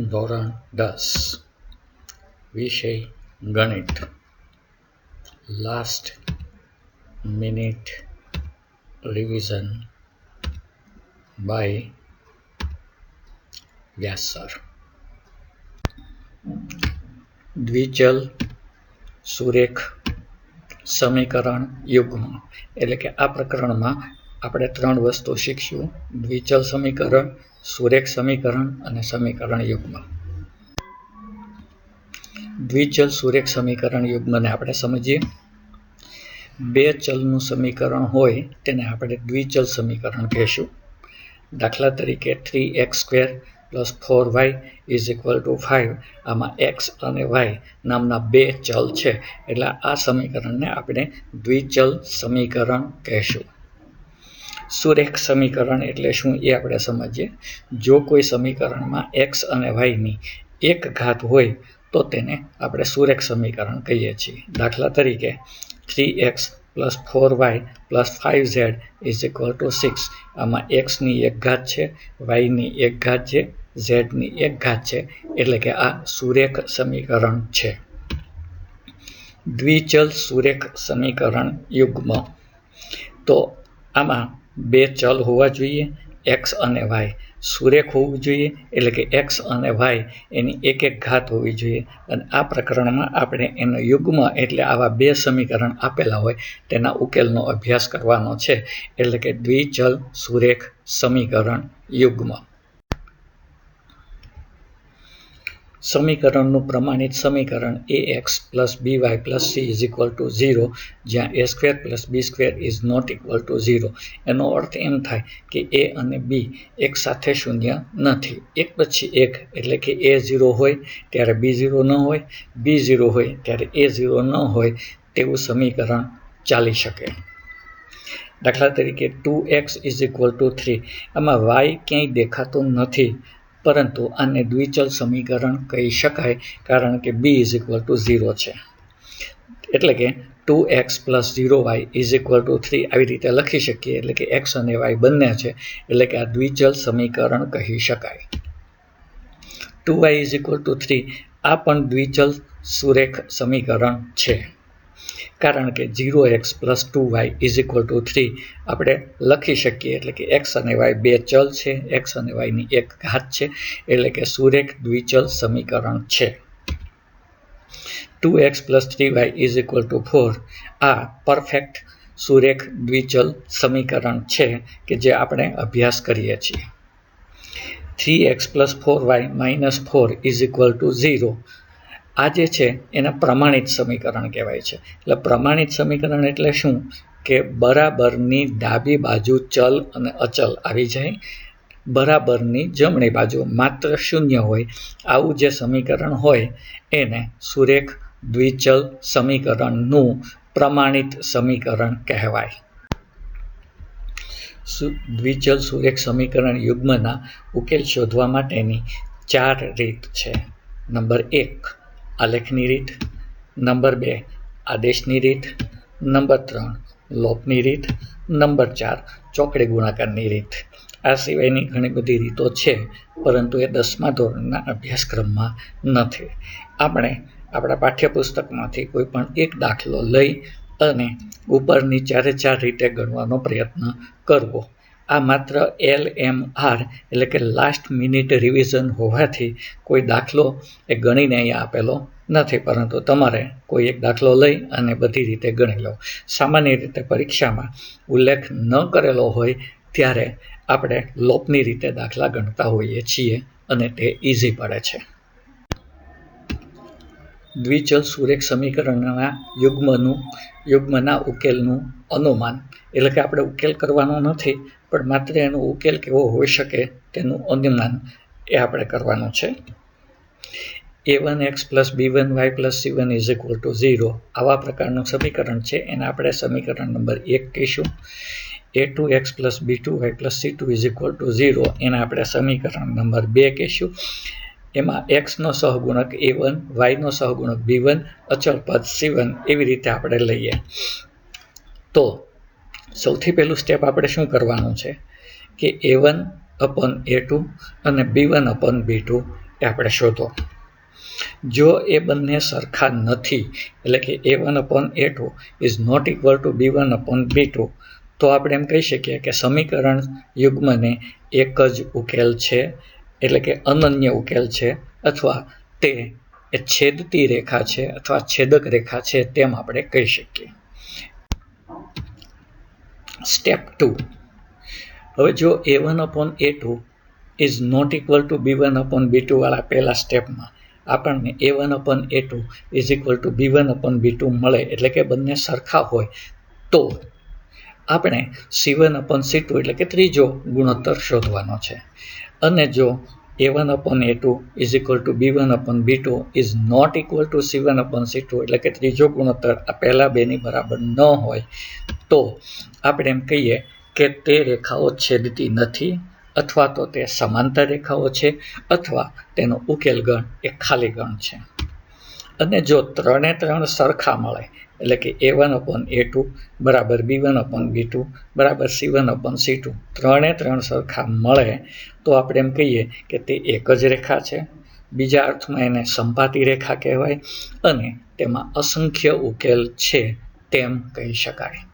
ધોરણ દસ. વિષય ગણિત. Last minute revision by Vyas sir દ્વિચલ સુરેખ સમીકરણ યુગ્મ. એટલે કે આ પ્રકરણમાં આપણે ત્રણ વસ્તુ શીખશું. દ્વિચલ સમીકરણ સુરેખ સમીકરણ અને સમીકરણ યુગ્મ. દ્વિચલ સુરેખ સમીકરણ યુગ્મને આપણે સમજીએ. બે ચલનું સમીકરણ હોય તેને આપણે દ્વિચલ સમીકરણ કહેશું. દાખલા તરીકે three X square plus four Y is equal to five આમાં એક્સ અને વાય નામના બે ચલ છે. એટલે આ સમીકરણને આપણે દ્વિચલ સમીકરણ કહેશું. સુરેખ સમીકરણ એટલે શું એ આપણે સમજીએ. જો કોઈ સમીકરણમાં એક્સ અને વાયની એક ઘાત હોય, તો તેને આપણે સુરેખ સમીકરણ કહીએ છીએ. દાખલા તરીકે three X plus four Y plus five Z is equal to six આમાં એક્સની એક ઘાત છે વાયની એક ઘાત છે ઝેડની એક ઘાત છે, એટલે કે આ સુરેખ સમીકરણ છે. દ્વિચલ સુરેખ સમીકરણ યુગ્મ. તો આમાં બે ચલ હોવા જોઈએ, એક્સ અને વાય. સુરેખ હોવું જોઈએ, એટલે કે એક્સ અને વાય એની એક એક ઘાત હોવી જોઈએ. અને આ પ્રકરણમાં આપણે એનો યુગ્મ એટલે આવા બે સમીકરણ આપેલા હોય, તેના ઉકેલનો અભ્યાસ કરવાનો છે. એટલે કે દ્વિચલ સુરેખ સમીકરણ યુગ્મ. સમીકરણનું પ્રમાણિત સમીકરણ A X plus B Y plus C is equal to zero જ્યાં A square plus B square is not equal to zero એનો અર્થ એમ થાય કે એ અને બી એક સાથે શૂન્ય નથી. એક પછી એક એટલે કે એ ઝીરો હોય ત્યારે બી ઝીરો ન હોય બી ઝીરો હોય ત્યારે એ ઝીરો ન હોય, તેવું સમીકરણ ચાલી શકે. દાખલા તરીકે two X is equal to three આમાં વાય ક્યાંય દેખાતું નથી. પરંતુ આને દ્વિચલ સમીકરણ કહી શકાય કારણ કે B is equal to zero છે. એટલે કે two X plus zero Y is equal to three આવી રીતે લખી શકીએ. એટલે કે એક્સ અને વાય બંને છે. એટલે કે આ દ્વિચલ સમીકરણ કહી શકાય. Two Y is equal to three આ પણ દ્વિચલ સુરેખ સમીકરણ છે. કારણ કે zero X plus two Y is equal to three આપણે લખી શકીએ એટલે કે એક્સ અને વાય બે ચલ છે. એક્સ અને વાયની એક ઘાત છે. એટલે કે સુરેખ દ્વિચલ સમીકરણ છે. Two x plus three y is equal to four આ પરફેક્ટ સુરેખ દ્વિચલ સમીકરણ છે કે જે આપણે અભ્યાસ કરીએ છીએ. Three X plus four Y minus four is equal to zero આ જે છે, એને પ્રમાણિત સમીકરણ કહેવાય છે. એટલે પ્રમાણિત સમીકરણ એટલે શું? કે બરાબરની ડાબી બાજુ ચલ અને અચલ આવી જાય. બરાબરની જમણી બાજુ માત્ર શૂન્ય હોય. આવું જે સમીકરણ હોય, એને સુરેખ દ્વિચલ સમીકરણનું પ્રમાણિત સમીકરણ કહેવાય. દ્વિચલ સુરેખ સમીકરણ યુગ્મના ઉકેલ શોધવા માટેની ચાર રીત છે. નંબર એક આલેખની રીત, નંબર બે, આદેશની રીત, નંબર ત્રણ, લોપની રીત, નંબર ચાર, ચોકડી ગુણાકારની રીત. આ સિવાયની ઘણી બધી રીતો છે, પરંતુ એ દસમા ધોરણના અભ્યાસક્રમમાં નથી. આપણે આપણા પાઠ્યપુસ્તકમાંથી કોઈ પણ એક દાખલો લઈ અને ઉપરની ચારે ચાર રીતે ગણવાનો પ્રયત્ન કરવો. આ માત્ર એલ એમ આર એટલે કે લાસ્ટ મિનિટ રિવિઝન હોવાથી કોઈ દાખલો એ ગણીને અહીંયા આપેલો નથી, પરંતુ તમારે કોઈ એક દાખલો લઈ અને બધી રીતે ગણી લો. સામાન્ય રીતે પરીક્ષામાં ઉલ્લેખ ન કરેલો હોય ત્યારે આપણે લોપની રીતે દાખલા ગણતા હોઈએ છીએ અને તે ઇઝી પડે છે. દ્વિચલ સુરેખ સમીકરણના યુગ્મનું, યુગ્મના ઉકેલનું અનુમાન એટલે કે આપણે ઉકેલ કરવાનો નથી પણ માત્ર એનો ઉકેલ કેવો હોઈ શકે તેનું અનુમાન એ આપણે કરવાનું છે. A one X plus B one Y plus C one is equal to zero આવા પ્રકારનું સમીકરણ છે. એને આપણે સમીકરણ નંબર એક કહીશું. A two X plus B two Y plus C two is equal to zero એને આપણે સમીકરણ નંબર બે કહીશું. એમાં એક્સનો સહગુણક એ વન વાયનો સહગુણક બી વન અચળ પદ સી વન એવી રીતે આપણે લઈએ. તો સૌથી પહેલું સ્ટેપ આપણે શું કરવાનું છે કે A one upon A two અને B one upon B two એ આપણે શોધો. જો એ બંને સરખા નથી, એટલે કે A one upon A two is not equal to B one upon B two તો આપણે એમ કહી શકીએ કે સમીકરણ યુગ્મને એક જ ઉકેલ છે, એટલે કે અનન્ય ઉકેલ છે, અથવા તે એ છેદતી રેખા છે, અથવા છેદક રેખા છે, તેમ આપણે કહી શકીએ. સ્ટેપ ટુ હવે જો A one upon A two is not equal to B one upon B ટુવાળા પહેલા સ્ટેપમાં આપણને A one upon A two is equal to B one upon B two મળે. એટલે કે બંને સરખા હોય. તો આપણે C one upon C two એટલે કે ત્રીજો ગુણોત્તર શોધવાનો છે. અને જો A one upon A two is equal to B one not equal to C one upon એટલે કે ત્રીજો ગુણોત્તર આ પહેલા બેની બરાબર ન હોય. તો આપણે એમ કહીએ કે તે રેખાઓ છેદતી નથી, અથવા તો તે સમાંતર રેખાઓ છે, અથવા તેનો ઉકેલ ગણ એ ખાલી ગણ છે. અને જો ત્રણે ત્રણ સરખા મળે એટલે કે A one upon A two બરાબર B one upon B two બરાબર C one upon C two ત્રણે ત્રણ સરખા મળે તો આપણે એમ કહીએ કે તે એક જ રેખા છે. બીજા અર્થમાં એને સંપાતી રેખા કહેવાય અને તેમાં અસંખ્ય ઉકેલ છે તેમ કહી શકાય.